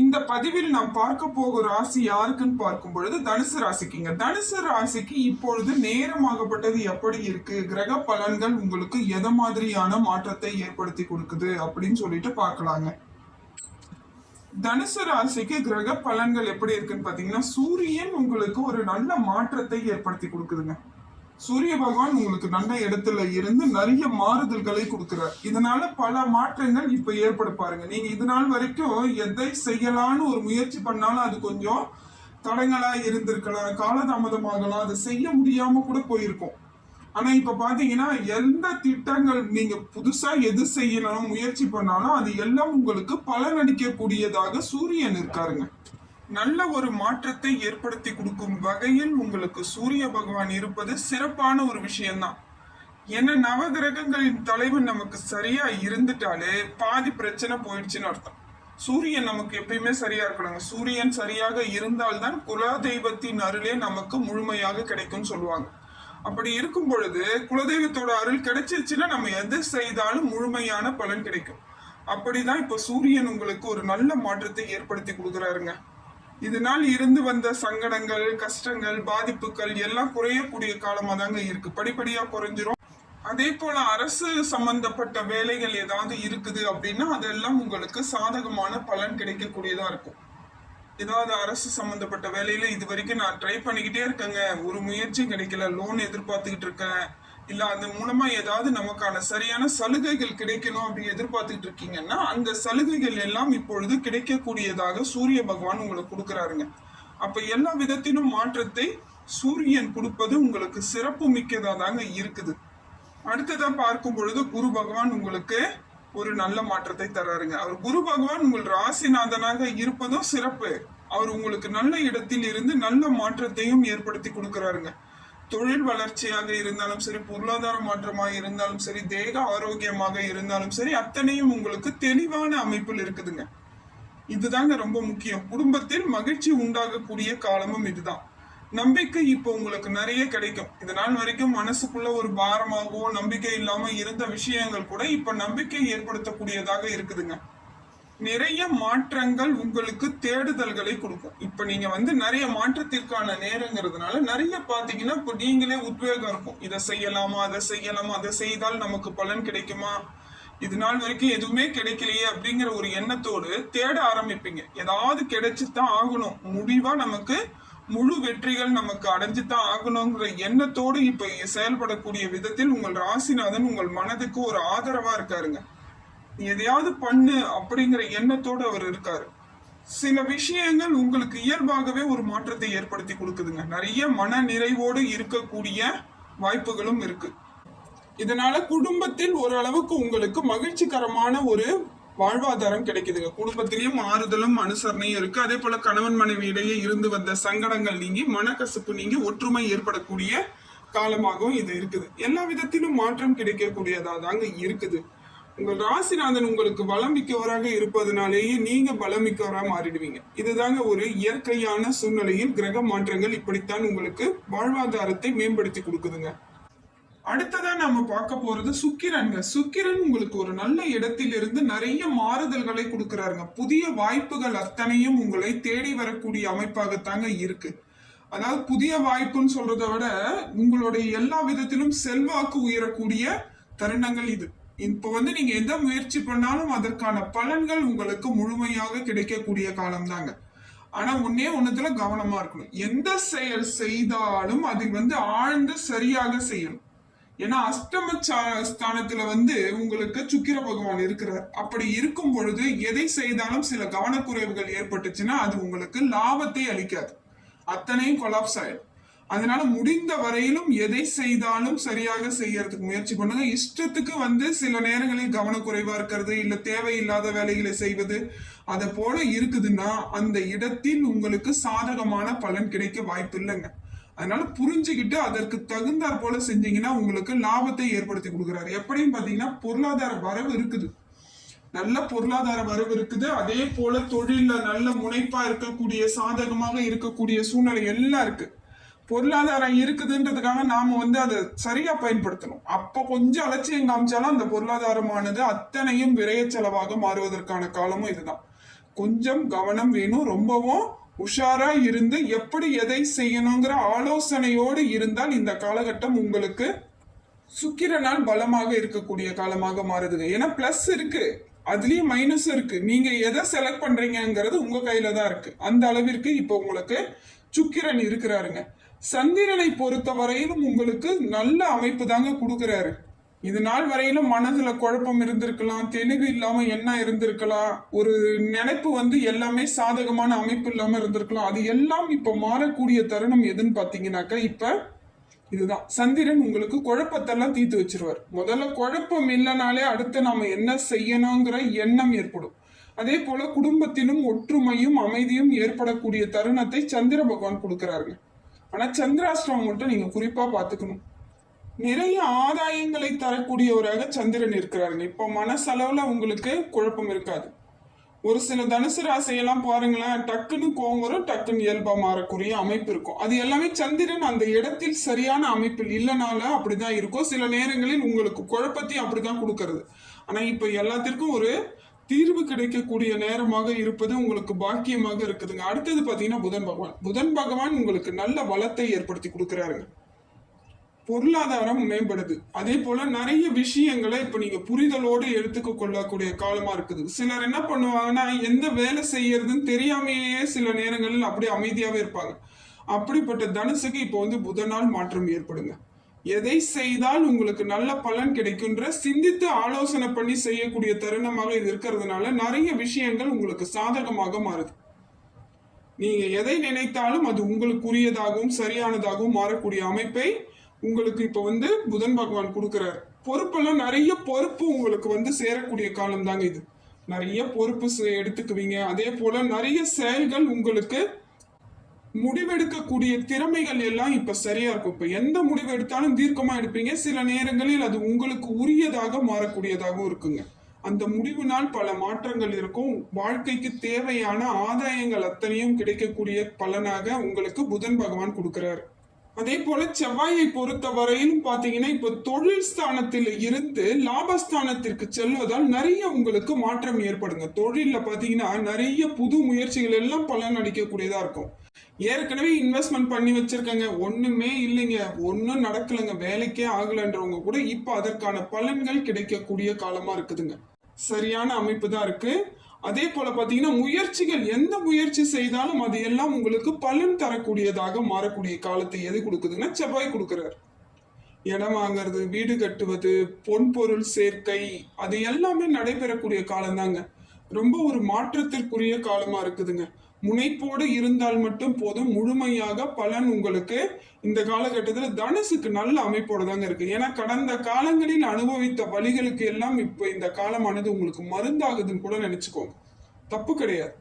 இந்த பதிவில் நாம் பார்க்க போகும் ராசி யாருக்குன்னு பார்க்கும் பொழுது தனுசு ராசிக்குங்க. தனுசு ராசிக்கு இப்பொழுது நேரமாகப்பட்டது எப்படி இருக்கு? கிரக பலன்கள் உங்களுக்கு எத மாதிரியான மாற்றத்தை ஏற்படுத்தி கொடுக்குது அப்படின்னு சொல்லிட்டு பார்க்கலாங்க. தனுசு ராசிக்கு கிரக பலன்கள் எப்படி இருக்குன்னு பாத்தீங்கன்னா சூரியன் உங்களுக்கு ஒரு நல்ல மாற்றத்தை ஏற்படுத்தி கொடுக்குதுங்க. சூரிய பகவான் உங்களுக்கு நல்ல இடத்துல இருந்து நிறைய மாறுதல்களை கொடுக்கிறார். இதனால பல மாற்றங்கள் இப்ப ஏற்பட பாருங்க. நீங்க இது நாள் வரைக்கும் எதை செய்யலான்னு ஒரு முயற்சி பண்ணாலும் அது கொஞ்சம் தடங்களா இருந்திருக்கலாம் காலதாமதமாகலாம் அதை செய்ய முடியாம கூட போயிருக்கும். ஆனா இப்ப பாத்தீங்கன்னா எந்த திட்டங்கள் நீங்க புதுசா எது செய்யணும் முயற்சி பண்ணாலும் அது எல்லாம் உங்களுக்கு பலனளிக்கக்கூடியதாக சூரியன் இருக்காருங்க. நல்ல ஒரு மாற்றத்தை ஏற்படுத்தி கொடுக்கும் வகையில் உங்களுக்கு சூரிய பகவான் இருப்பது சிறப்பான ஒரு விஷயம்தான். ஏன்னா நவகிரகங்களின் தலைவன் நமக்கு சரியா இருந்துட்டாலே பாதி பிரச்சனை போயிடுச்சுன்னு அர்த்தம். சூரியன் நமக்கு எப்பயுமே சரியா இருக்கணுங்க. சூரியன் சரியாக இருந்தால்தான் குலதெய்வத்தின் அருளே நமக்கு முழுமையாக கிடைக்கும்னு சொல்லுவாங்க. அப்படி இருக்கும் பொழுது குலதெய்வத்தோட அருள் கிடைச்சிருச்சுன்னா நம்ம எது செய்தாலும் முழுமையான பலன் கிடைக்கும். அப்படிதான் இப்ப சூரியன் உங்களுக்கு ஒரு நல்ல மாற்றத்தை ஏற்படுத்தி கொடுக்குறாருங்க. இதனால் இருந்து வந்த சங்கடங்கள் கஷ்டங்கள் பாதிப்புகள் எல்லாம் குறையக்கூடிய காலமாக தாங்க இருக்கு. படிப்படியா குறைஞ்சிரும். அதே போல அரசு சம்பந்தப்பட்ட வேலைகள் ஏதாவது இருக்குது அப்படின்னா அதெல்லாம் உங்களுக்கு சாதகமான பலன் கிடைக்கக்கூடியதா இருக்கும். ஏதாவது அரசு சம்பந்தப்பட்ட வேலையில இது வரைக்கும் நான் ட்ரை பண்ணிக்கிட்டே இருக்கேங்க. ஒரு முயற்சியும் கிடைக்கல. லோன் எதிர்பார்த்துக்கிட்டு இருக்கேன். இல்ல அந்த மூலமா ஏதாவது நமக்கான சரியான சலுகைகள் கிடைக்கணும் அப்படி எதிர்பார்த்துக்கிட்டு இருக்கீங்கன்னா அந்த சலுகைகள் எல்லாம் இப்பொழுது கிடைக்கக்கூடியதாக சூரிய பகவான் உங்களுக்கு கொடுக்குறாருங்க. அப்ப எல்லா விதத்திலும் மாற்றத்தை சூரியன் கொடுப்பது உங்களுக்கு சிறப்பு மிக்கதாக தாங்க இருக்குது. அடுத்ததாக பார்க்கும் பொழுது குரு பகவான் உங்களுக்கு ஒரு நல்ல மாற்றத்தை தர்றாருங்க. அவர் குரு பகவான் உங்கள் ராசிநாதனாக இருப்பதும் சிறப்பு. அவர் உங்களுக்கு நல்ல இடத்தில் இருந்து நல்ல மாற்றத்தையும் ஏற்படுத்தி கொடுக்கிறாருங்க. தொழில் வளர்ச்சியாக இருந்தாலும் சரி பொருளாதார மாற்றமாக இருந்தாலும் சரி தேக ஆரோக்கியமாக இருந்தாலும் சரி அத்தனையும் உங்களுக்கு தெளிவான அமைப்பில் இருக்குதுங்க. இதுதாங்க ரொம்ப முக்கியம். குடும்பத்தில் மகிழ்ச்சி உண்டாகக்கூடிய காலமும் இதுதான். நம்பிக்கை இப்போ உங்களுக்கு நிறைய கிடைக்கும். இது நாள் வரைக்கும் மனசுக்குள்ள ஒரு பாரமாகவோ நம்பிக்கை இல்லாம இருந்த விஷயங்கள் கூட இப்ப நம்பிக்கை ஏற்படுத்தக்கூடியதாக இருக்குதுங்க. நிறைய மாற்றங்கள் உங்களுக்கு தேடுதல்களை கொடுக்கும். இப்ப நீங்க வந்து நிறைய மாற்றத்திற்கான நேரங்கிறதுனால நிறைய பாத்தீங்கன்னா இப்ப நீங்களே உத்வேகம் இருக்கும். இதை செய்யலாமா அதை செய்யலாமா அதை செய்தால் நமக்கு பலன் கிடைக்குமா? இது நாள் வரைக்கும் எதுவுமே கிடைக்கலையே அப்படிங்கிற ஒரு எண்ணத்தோடு தேட ஆரம்பிப்பீங்க. ஏதாவது கிடைச்சுதான் ஆகணும். முடிவா நமக்கு முழு வெற்றிகள் நமக்கு அடைஞ்சுதான் ஆகணுங்கிற எண்ணத்தோடு இப்ப செயல்படக்கூடிய விதத்தில் உங்கள் ராசிநாதன் உங்கள் மனதுக்கு ஒரு ஆதரவா இருக்காருங்க. எதையாவது பண்ணு அப்படிங்கிற எண்ணத்தோடு அவர் இருக்காரு. சில விஷயங்கள் உங்களுக்கு இயல்பாகவே ஒரு மாற்றத்தை ஏற்படுத்தி கொடுக்குதுங்க. நிறைய மன நிறைவோடு இருக்கக்கூடிய வாய்ப்புகளும் இருக்கு. இதனால குடும்பத்தில் ஓரளவுக்கு உங்களுக்கு மகிழ்ச்சிகரமான ஒரு வாழ்வாதாரம் கிடைக்குதுங்க. குடும்பத்திலையும் ஆறுதலும் அனுசரணையும் இருக்கு. அதே போல கணவன் மனைவி இடையே இருந்து வந்த சங்கடங்கள் நீங்கி மனக்கசப்பு நீங்கி ஒற்றுமை ஏற்படக்கூடிய காலமாகவும் இது இருக்குது. எல்லா விதத்திலும் மாற்றம் கிடைக்கக்கூடியதா தாங்க இருக்குது. உங்கள் ராசிநாதன் உங்களுக்கு பலமிக்கவராக இருப்பதனாலேயே நீங்க பலமிக்கவராக மாறிடுவீங்க. இதுதாங்க ஒரு இயற்கையான சூழ்நிலையில் கிரக மாற்றங்கள் இப்படித்தான் உங்களுக்கு வாழ்வாதாரத்தை மேம்படுத்தி கொடுக்குதுங்க. அடுத்ததா நாம பார்க்க போறது சுக்கிரன்ங்க. சுக்கிரன் உங்களுக்கு ஒரு நல்ல இடத்திலிருந்து நிறைய மாறுதல்களை கொடுக்கறாருங்க. புதிய வாய்ப்புகள் அத்தனையும் உங்களை தேடி வரக்கூடிய அமைப்பாகத்தாங்க இருக்கு. அதாவது புதிய வாய்ப்புன்னு சொல்றதை விட உங்களுடைய எல்லா விதத்திலும் செல்வாக்கு உயரக்கூடிய தருணங்கள் இது. இப்போ வந்து நீங்க எந்த முயற்சி பண்ணாலும் அதற்கான பலன்கள் உங்களுக்கு முழுமையாக கிடைக்கக்கூடிய காலம் தாங்க ஆனா ஒன்னே ஒண்ணுத்துல கவனமா இருக்கணும். எந்த செயல் செய்தாலும் அதில் வந்து ஆழ்ந்து சரியாக செய்யணும். ஏன்னா அஷ்டம சா- ஸ்தானத்துல வந்து உங்களுக்கு சுக்கிர பகவான் இருக்கிறார். அப்படி இருக்கும் பொழுது எதை செய்தாலும் சில கவனக்குறைவுகள் ஏற்பட்டுச்சுன்னா அது உங்களுக்கு லாபத்தை அளிக்காது. அத்தனையும் கொலாப்ஸ் ஆயிடும். அதனால முடிந்த வரையிலும் எதை செய்தாலும் சரியாக செய்யறதுக்கு முயற்சி பண்ணுங்க. இஷ்டத்துக்கு வந்து சில நேரங்களில் கவனக்குறைவா இருக்கிறது இல்ல தேவையில்லாத வேலைகளை செய்வது அதை போல இருக்குதுன்னா அந்த இடத்தில் உங்களுக்கு சாதகமான பலன் கிடைக்க வாய்ப்பு இல்லைங்க. அதனால புரிஞ்சுக்கிட்டு அதற்கு தகுந்தாற் போல செஞ்சீங்கன்னா உங்களுக்கு லாபத்தை ஏற்படுத்தி கொடுக்குறாரு. எப்படின்னு பாத்தீங்கன்னா பொருளாதார வரவு இருக்குது. நல்ல பொருளாதார வரவு இருக்குது. அதே போல தொழில நல்ல முனைப்பா இருக்கக்கூடிய சாதகமாக இருக்கக்கூடிய சூழ்நிலை எல்லாம் இருக்கு. பொருளாதாரம் இருக்குதுன்றதுக்காக நாம வந்து அதை சரியா பயன்படுத்தணும். அப்ப கொஞ்சம் அலட்சியம் காமிச்சாலும் அந்த பொருளாதாரமானது அத்தனையும் விரைய செலவாக மாறுவதற்கான காலமும் இதுதான். கொஞ்சம் கவனம் வேணும். ரொம்பவும் உஷாரா இருந்து எப்படி எதை செய்யணுங்கிற ஆலோசனையோடு இருந்தால் இந்த காலகட்டம் உங்களுக்கு சுக்கிரனால் பலமாக இருக்கக்கூடிய காலமாக மாறுதுங்க. ஏன்னா பிளஸ் இருக்கு. அதுலயும் மைனஸ் இருக்கு. நீங்க எதை செலக்ட் பண்றீங்கிறது உங்க கையில தான் இருக்கு. அந்த அளவிற்கு இப்போ உங்களுக்கு சுக்கிரன் இருக்கிறாருங்க. சந்திரனை பொறுத்த வரையிலும் உங்களுக்கு நல்ல அமைப்பு தாங்க கொடுக்குறாரு. இது நாள் வரையிலும் மனதுல குழப்பம் இருந்திருக்கலாம் தெளிவு இல்லாம என்ன இருந்திருக்கலாம் ஒரு நினைப்பு வந்து எல்லாமே சாதகமான அமைப்பு இல்லாம இருந்திருக்கலாம். அது எல்லாம் இப்ப மாறக்கூடிய தருணம் எதுன்னு பாத்தீங்கன்னாக்கா இப்ப இதுதான். சந்திரன் உங்களுக்கு குழப்பத்தெல்லாம் தீர்த்து வச்சிருவார். முதல்ல குழப்பம் இல்லைனாலே அடுத்து நாம என்ன செய்யணுங்கிற எண்ணம் ஏற்படும். அதே போல குடும்பத்திலும் ஒற்றுமையும் அமைதியும் ஏற்படக்கூடிய தருணத்தை சந்திர பகவான் கொடுக்கிறாருங்க. ஆனா சந்திராஷ்டிரம் மட்டும் நீங்க குறிப்பா பாத்துக்கணும் நிறைய ஆதாயங்களை தரக்கூடியவராக சந்திரன் இருக்கிறாருங்க இப்போ மனசளவுல உங்களுக்கு குழப்பம் இருக்காது. ஒரு சில தனுசு ராசியெல்லாம் பாருங்களேன் டக்குன்னு கோவம் வரும் டக்குன்னு இயல்பா மாறக்கூடிய அமைப்பு இருக்கும். அது எல்லாமே சந்திரன் அந்த இடத்தில் சரியான அமைப்பில் இல்லைனால அப்படிதான் இருக்கும். சில நேரங்களில் உங்களுக்கு குழப்பத்தையும் அப்படிதான் கொடுக்கறது. ஆனா இப்ப எல்லாத்திற்கும் ஒரு தீர்வு கிடைக்கக்கூடிய நேரமாக இருப்பது உங்களுக்கு பாக்கியமாக இருக்குதுங்க. அடுத்தது பார்த்தீங்கன்னா புதன் பகவான். புதன் பகவான் உங்களுக்கு நல்ல வளத்தை ஏற்படுத்தி கொடுக்குறாருங்க. பொருளாதாரம் மேம்படுது. அதே போல நிறைய விஷயங்களை இப்ப நீங்க புரிதலோடு எடுத்துக்க கொள்ளக்கூடிய காலமா இருக்குது. சிலர் என்ன பண்ணுவாங்கன்னா எந்த வேலை செய்யறதுன்னு தெரியாமையே சில நேரங்களில் அப்படியே அமைதியாவே இருப்பாங்க. அப்படிப்பட்ட தனுசுக்கு இப்போ வந்து புதனால் மாற்றம் ஏற்படுங்க. எதை செய்தால் உங்களுக்கு நல்ல பலன் கிடைக்குன்ற சிந்தித்து ஆலோசனை பண்ணி செய்யக்கூடிய தருணமாக இது இருக்கிறதுனால நிறைய விஷயங்கள் உங்களுக்கு சாதகமாக மாறுது. நீங்க எதை நினைத்தாலும் அது உங்களுக்குரியதாகவும் சரியானதாகவும் மாறக்கூடிய அமைப்பை உங்களுக்கு இப்ப வந்து புதன் பகவான் கொடுக்கிறார். பொறுப்பெல்லாம் நிறைய பொறுப்பு உங்களுக்கு வந்து சேரக்கூடிய காலம் தாங்க இது. நிறைய பொறுப்பு செ- எடுத்துக்குவீங்க. அதே போல நிறைய செயல்கள் உங்களுக்கு முடிவெடுக்கக்கூடிய திறமைகள் எல்லாம் இப்ப சரியா இருக்கும். இப்ப எந்த முடிவு எடுத்தாலும் தீர்க்கமா எடுப்பீங்க. சில நேரங்களில் அது உங்களுக்கு உரியதாக மாறக்கூடியதாகவும் இருக்குங்க. அந்த முடிவுனால் பல மாற்றங்கள் இருக்கும். வாழ்க்கைக்கு தேவையான ஆதாயங்கள் அத்தனையும் கிடைக்கக்கூடிய பலனாக உங்களுக்கு புதன் பகவான் கொடுக்கிறார். அதே போல செவ்வாயை பொறுத்த வரையிலும் பாத்தீங்கன்னா இப்ப தொழில் ஸ்தானத்தில் இருந்து லாபஸ்தானத்திற்கு செல்வதால் நிறைய உங்களுக்கு மாற்றம் ஏற்படுங்க. தொழிலில் பாத்தீங்கன்னா நிறைய புது முயற்சிகள் எல்லாம் பலன் அளிக்கக்கூடியதா இருக்கும். ஏற்கனவே இன்வெஸ்ட்மெண்ட் பண்ணி வச்சிருக்கங்க. ஒண்ணுமே இல்லைங்க. ஒன்றும் நடக்கலைங்க. வேலைக்கே ஆகலன்றவங்க கூட இப்போ அதற்கான பலன்கள் கிடைக்கக்கூடிய காலமா இருக்குதுங்க. சரியான அமைப்பு தான் இருக்கு. அதே போல பாத்தீங்கன்னா முயற்சிகள் எந்த முயற்சி செய்தாலும் அது எல்லாம் உங்களுக்கு பலன் தரக்கூடியதாக மாறக்கூடிய காலத்தை எது கொடுக்குதுன்னா செவ்வாய் கொடுக்குறாரு. இடம் வாங்குறது வீடு கட்டுவது பொன் பொருள் சேர்க்கை அது எல்லாமே நடைபெறக்கூடிய காலம் தாங்க ரொம்ப ஒரு மாற்றத்திற்குரிய காலமா இருக்குதுங்க. முனைப்போடு இருந்தால் மட்டும் போதும். முழுமையாக பலன் உங்களுக்கு இந்த காலகட்டத்தில் தனுசுக்கு நல்ல அமைப்போடு தாங்க இருக்கு. ஏன்னா கடந்த காலங்களில் அனுபவித்த வழிகளுக்கு எல்லாம் இப்போ இந்த காலமானது உங்களுக்கு மருந்தாகுதுன்னு கூட நினைச்சுக்கோங்க. தப்பு கிடையாது.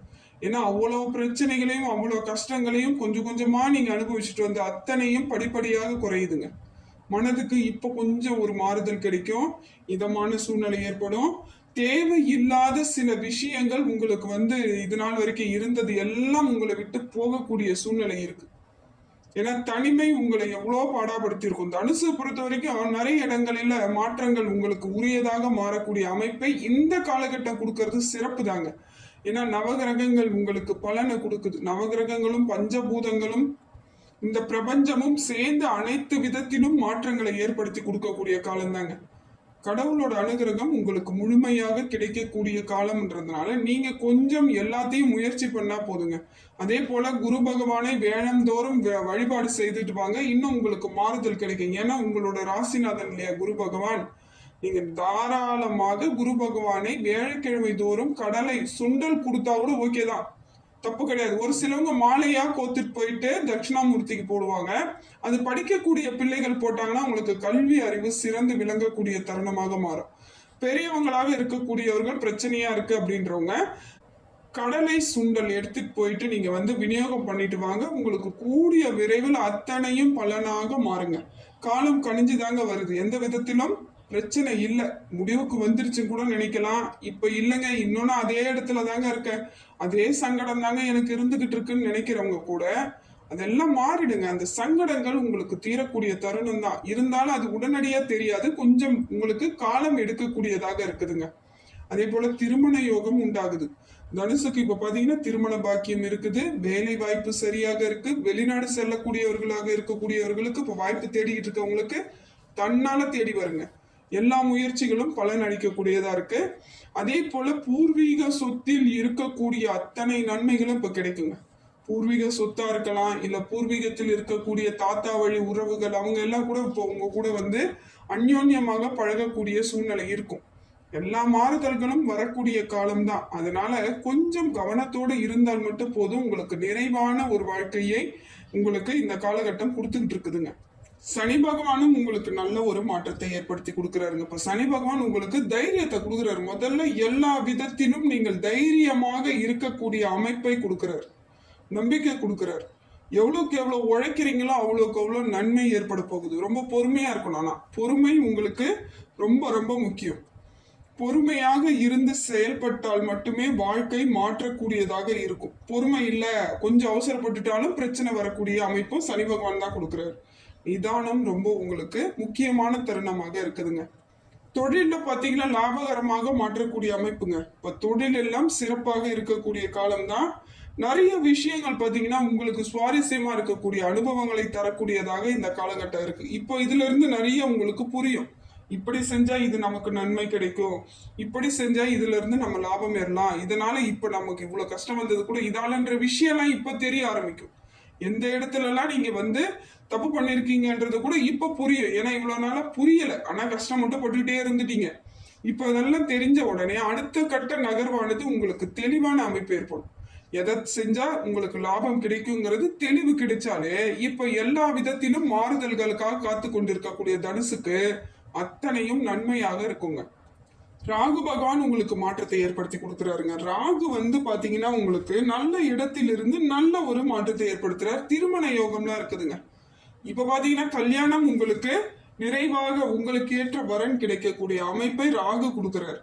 ஏன்னா அவ்வளவு பிரச்சனைகளையும் அவ்வளவு கஷ்டங்களையும் கொஞ்சம் கொஞ்சமா நீங்க அனுபவிச்சுட்டு வந்த அத்தனையும் படிப்படியாக குறையுதுங்க. மனதுக்கு இப்போ கொஞ்சம் ஒரு மாறுதல் கிடைக்கும். இதமான சூழ்நிலை ஏற்படும். தேவையில்லாத சில விஷயங்கள் உங்களுக்கு வந்து இது நாள் வரைக்கும் இருந்தது. எல்லாம் உங்களை விட்டு போகக்கூடிய சூழ்நிலை இருக்கு. ஏன்னா தனிமை உங்களை எவ்வளோ பாடாப்படுத்தியிருக்கும். தனுசு பொறுத்த வரைக்கும் நிறைய இடங்களில் மாற்றங்கள் உங்களுக்கு உரியதாக மாறக்கூடிய அமைப்பை இந்த காலகட்டம் கொடுக்கறது சிறப்பு தாங்க. ஏன்னா நவகிரகங்கள் உங்களுக்கு பலனை கொடுக்குது. நவகிரகங்களும் பஞ்சபூதங்களும் இந்த பிரபஞ்சமும் சேர்ந்து அனைத்து விதத்திலும் மாற்றங்களை ஏற்படுத்தி கொடுக்கக்கூடிய காலம்தாங்க. கடவுளோட அனுகிரகம் உங்களுக்கு முழுமையாக கிடைக்கக்கூடிய காலம்ன்றதுனால நீங்க கொஞ்சம் எல்லாத்தையும் முயற்சி பண்ணா போதுங்க. அதே போல குரு பகவானை வேளந்தோறும் வ- வழிபாடு செய்துட்டு வாங்க. இன்னும் உங்களுக்கு மாறுதல் கிடைக்கும். ஏன்னா உங்களோட ராசிநாதன் இல்லையா குரு பகவான்? நீங்க தாராளமாக குரு பகவானை வேலைக்கிழமை தோறும் கடலை சுண்டல் கொடுத்தா கூட ஓகே தான். தப்பு கிடையாது. ஒரு சிலவங்க மாலையா கோத்துட்டு போயிட்டு தட்சிணாமூர்த்திக்கு போடுவாங்க. அது படிக்கக்கூடிய பிள்ளைகள் போட்டாங்கன்னா உங்களுக்கு கல்வி அறிவு சிறந்து விளங்கக்கூடிய தருணமாக மாறும். பெரியவங்களாக இருக்கக்கூடியவர்கள் பிரச்சனையா இருக்கு அப்படின்றவங்க கடலை சுண்டல் எடுத்துட்டு போயிட்டு நீங்க வந்து விநியோகம் பண்ணிட்டு வாங்க. உங்களுக்கு கூடிய விரைவில் அத்தனையும் பலனாக மாறுங்க. காலம் கணிஞ்சுதாங்க வருது. எந்த விதத்திலும் பிரச்சனை இல்லை. முடிவுக்கு வந்துருச்சுன்னு கூட நினைக்கலாம். இப்ப இல்லைங்க இன்னொன்னு அதே இடத்துல தாங்க இருக்கேன். அதே சங்கடம் தாங்க எனக்கு இருந்துகிட்டு இருக்குன்னு நினைக்கிறவங்க கூட அதெல்லாம் மாறிடுங்க. அந்த சங்கடங்கள் உங்களுக்கு தீரக்கூடிய தருணம் தான். இருந்தாலும் அது உடனடியா தெரியாது. கொஞ்சம் உங்களுக்கு காலம் எடுக்கக்கூடியதாக இருக்குதுங்க. அதே போல திருமண யோகம் உண்டாகுது. தனுசுக்கு இப்ப பாத்தீங்கன்னா திருமண பாக்கியம் இருக்குது. வேலை வாய்ப்பு சரியாக இருக்கு. வெளிநாடு செல்லக்கூடியவர்களாக இருக்கக்கூடியவர்களுக்கு இப்ப வாய்ப்பு தேடிக்கிட்டு இருக்கவங்களுக்கு தன்னால தேடி வருங்க. எல்லா முயற்சிகளும் பலன் அளிக்கக்கூடியதா இருக்கு. அதே போல பூர்வீக சொத்தில் இருக்கக்கூடிய அத்தனை நன்மைகளும் இப்ப கிடைக்குங்க. பூர்வீக சொத்தா இருக்கலாம் இல்ல பூர்வீகத்தில் இருக்கக்கூடிய தாத்தா வழி உறவுகள் அவங்க எல்லாம் கூட இப்போ உங்க கூட வந்து அந்யோன்யமாக பழகக்கூடிய சூழ்நிலை இருக்கும். எல்லா மாறுதல்களும் வரக்கூடிய காலம்தான் அதனால கொஞ்சம் கவனத்தோடு இருந்தால் மட்டும் போதும். உங்களுக்கு நிறைவான ஒரு வாழ்க்கையை உங்களுக்கு இந்த காலகட்டம் கொடுத்துக்கிட்டு இருக்குதுங்க. சனி பகவானும் உங்களுக்கு நல்ல ஒரு மாற்றத்தை ஏற்படுத்தி கொடுக்குறாருங்க. இப்போ சனி பகவான் உங்களுக்கு தைரியத்தை கொடுக்குறாரு. முதல்ல எல்லா விதத்திலும் நீங்கள் தைரியமாக இருக்கக்கூடிய அமைப்பை கொடுக்குறாரு. நம்பிக்கை கொடுக்குறாரு. எவ்வளோக்கு எவ்வளோ உழைக்கிறீங்களோ அவ்வளோக்கு அவ்வளோ நன்மை ஏற்பட போகுது. ரொம்ப பொறுமையாக இருக்கணும். ஆனால் பொறுமை உங்களுக்கு ரொம்ப ரொம்ப முக்கியம். பொறுமையாக இருந்து செயல்பட்டால் மட்டுமே வாழ்க்கை மாற்றக்கூடியதாக இருக்கும். பொறுமை இல்லை கொஞ்சம் அவசரப்பட்டுட்டாலும் பிரச்சனை வரக்கூடிய அமைப்பும் சனி பகவான் தான் கொடுக்குறாரு. நிதானம் ரொம்ப உங்களுக்கு முக்கியமான தருணமாக இருக்குதுங்க. தொழிலில் பார்த்தீங்கன்னா லாபகரமாக மாற்றக்கூடிய அமைப்புங்க. இப்ப தொழில் எல்லாம் சிறப்பாக இருக்கக்கூடிய காலம்தான். நிறைய விஷயங்கள் பார்த்தீங்கன்னா உங்களுக்கு சுவாரஸ்யமா இருக்கக்கூடிய அனுபவங்களை தரக்கூடியதாக இந்த காலகட்டம் இருக்கு. இப்போ இதுல இருந்து நிறைய உங்களுக்கு புரியும். இப்படி செஞ்சா இது நமக்கு நன்மை கிடைக்கும். இப்படி செஞ்சா இதுல இருந்து நம்ம லாபம் ஏறலாம். இதனால இப்ப நமக்கு இவ்வளவு கஷ்டம் வந்தது கூட இதாலன்ற விஷயம்லாம் இப்ப தெரிய ஆரம்பிக்கும். எந்த இடத்துலலாம் நீங்கள் நீங்க வந்து தப்பு பண்ணிருக்கீங்கன்றது கூட இப்ப புரியும் ஏன்னா இவ்வளவு நாளா புரியல. ஆனா கஷ்டம் மட்டும் பட்டுக்கிட்டே இருந்துட்டீங்க. இப்ப அதெல்லாம் தெரிஞ்ச உடனே அடுத்த கட்ட நகர்வானது உங்களுக்கு தெளிவான அமைப்பு ஏற்படும். எதை செஞ்சா உங்களுக்கு லாபம் கிடைக்குங்கிறது தெளிவு கிடைச்சாலே இப்ப எல்லா விதத்திலும் மாறுதல்களுக்காக காத்து கொண்டிருக்கக்கூடிய தனுசுக்கு அத்தனையும் நன்மையாக இருக்குங்க. ராகு பகவான் உங்களுக்கு மாற்றத்தை ஏற்படுத்தி கொடுக்குறாருங்க. ராகு வந்து பார்த்தீங்கன்னா உங்களுக்கு நல்ல இடத்திலிருந்து நல்ல ஒரு மாற்றத்தை ஏற்படுத்துறார். திருமண யோகம்லாம் இருக்குதுங்க. இப்போ பார்த்தீங்கன்னா கல்யாணம் உங்களுக்கு நிறைவாக உங்களுக்கு ஏற்ற வரன் கிடைக்கக்கூடிய அமைப்பை ராகு கொடுக்குறாரு.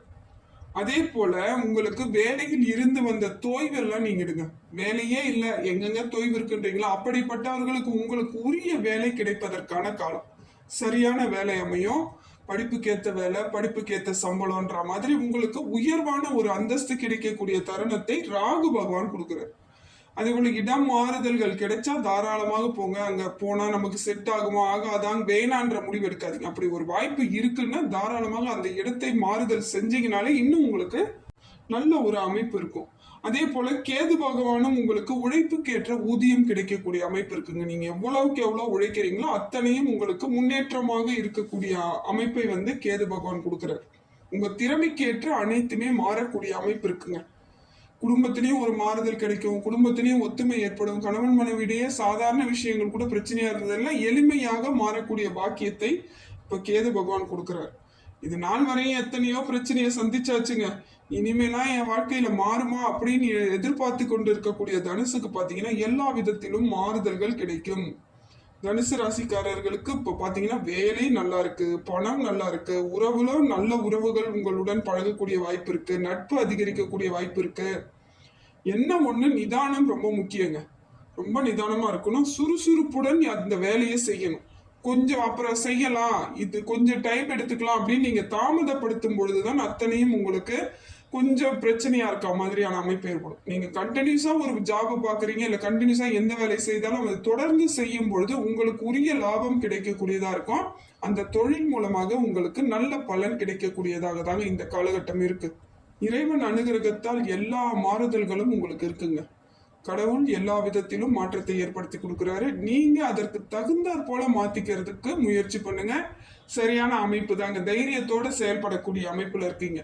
அதே போல உங்களுக்கு வேலையில் இருந்து வந்த தோய்வெல்லாம் நீங்கிடுங்க. வேலையே இல்லை. எங்கெங்க தொய்வு இருக்குன்றீங்களோ அப்படிப்பட்டவர்களுக்கு உங்களுக்கு உரிய வேலை கிடைப்பதற்கான காலம். சரியான வேலை அமையும். படிப்புக்கேத்த வேலை படிப்புக்கேத்த சம்பளம்ன்ற மாதிரி உங்களுக்கு உயர்வான ஒரு அந்தஸ்து கிடைக்கக்கூடிய தருணத்தை ராகு பகவான் கொடுக்குறாரு. அதே போல இடம் மாறுதல்கள் கிடைச்சா தாராளமாக போங்க. அங்க போனா நமக்கு செட் ஆகுமா ஆகாதாங்க வேணான்ற முடிவு எடுக்காதீங்க. அப்படி ஒரு வாய்ப்பு இருக்குன்னா தாராளமாக அந்த இடத்தை மாறுதல் செஞ்சீங்கனாலே இன்னும் உங்களுக்கு நல்ல ஒரு அமைப்பு இருக்கும். அதே போல கேது பகவானும் உங்களுக்கு உழைப்புக்கேற்ற ஊதியம் கிடைக்கக்கூடிய அமைப்பு இருக்குங்க. நீங்க எவ்வளவுக்கு எவ்வளவு உழைக்கிறீங்களோ அத்தனையும் உங்களுக்கு முன்னேற்றமாக இருக்கக்கூடிய அமைப்பை வந்து கேது பகவான் கொடுக்குறாரு. உங்க திறமைக்கேற்ற அனைத்துமே மாறக்கூடிய அமைப்பு இருக்குங்க. குடும்பத்திலையும் ஒரு மாறுதல் கிடைக்கும். குடும்பத்திலையும் ஒத்துமை ஏற்படும். கணவன் மனைவிடையே சாதாரண விஷயங்கள் கூட பிரச்சனையா இருந்ததெல்லாம் எளிமையாக மாறக்கூடிய பாக்கியத்தை இப்ப கேது பகவான் கொடுக்குறாரு. இது நாள் வரையும் எத்தனையோ பிரச்சனையை சந்திச்சாச்சுங்க. இனிமேலாம் என் வாழ்க்கையில மாறுமா அப்படின்னு எதிர்பார்த்து கொண்டு இருக்கக்கூடிய தனுசுக்கு பாத்தீங்கன்னா எல்லா விதத்திலும் மாறுதல்கள் கிடைக்கும். தனுசு ராசிக்காரர்களுக்கு இப்போ பார்த்தீங்கன்னா வேலை நல்லா இருக்கு பணம் நல்லா இருக்கு உறவுல நல்ல உறவுகள் உங்களுடன் பழகக்கூடிய வாய்ப்பு இருக்கு நட்பு அதிகரிக்கக்கூடிய வாய்ப்பு இருக்கு. என்ன ஒன்று நிதானம் ரொம்ப முக்கியங்க. ரொம்ப நிதானமா இருக்கணும் சுறுசுறுப்புடன் அந்த வேலையை செய்யணும். கொஞ்சம் அப்புறம் செய்யலாம் இது கொஞ்சம் டைம் எடுத்துக்கலாம் அப்படின்னு நீங்க தாமதப்படுத்தும் பொழுதுதான் அத்தனையும் உங்களுக்கு கொஞ்சம் பிரச்சனையா இருக்க மாதிரியான அமைப்பு ஏற்படும். நீங்க கண்டினியூஸா ஒரு ஜாபை பாக்குறீங்க இல்ல கண்டினியூஸா எந்த வேலை செய்தாலும் அதை தொடர்ந்து செய்யும் பொழுது உங்களுக்கு உரிய லாபம் கிடைக்கக்கூடியதா இருக்கும். அந்த தொழில் மூலமாக உங்களுக்கு நல்ல பலன் கிடைக்கக்கூடியதாக தாங்க இந்த காலகட்டம் இருக்கு. இறைவன் அனுகிரகத்தால் எல்லா மாறுதல்களும் உங்களுக்கு இருக்குங்க. கடவுள் எல்லா விதத்திலும் மாற்றத்தை ஏற்படுத்தி கொடுக்குறாரு. நீங்க அதற்கு தகுந்தாற் போல மாத்திக்கிறதுக்கு முயற்சி பண்ணுங்க. சரியான அமைப்பு தாங்க. தைரியத்தோட செயல்படக்கூடிய அமைப்புல இருக்கீங்க.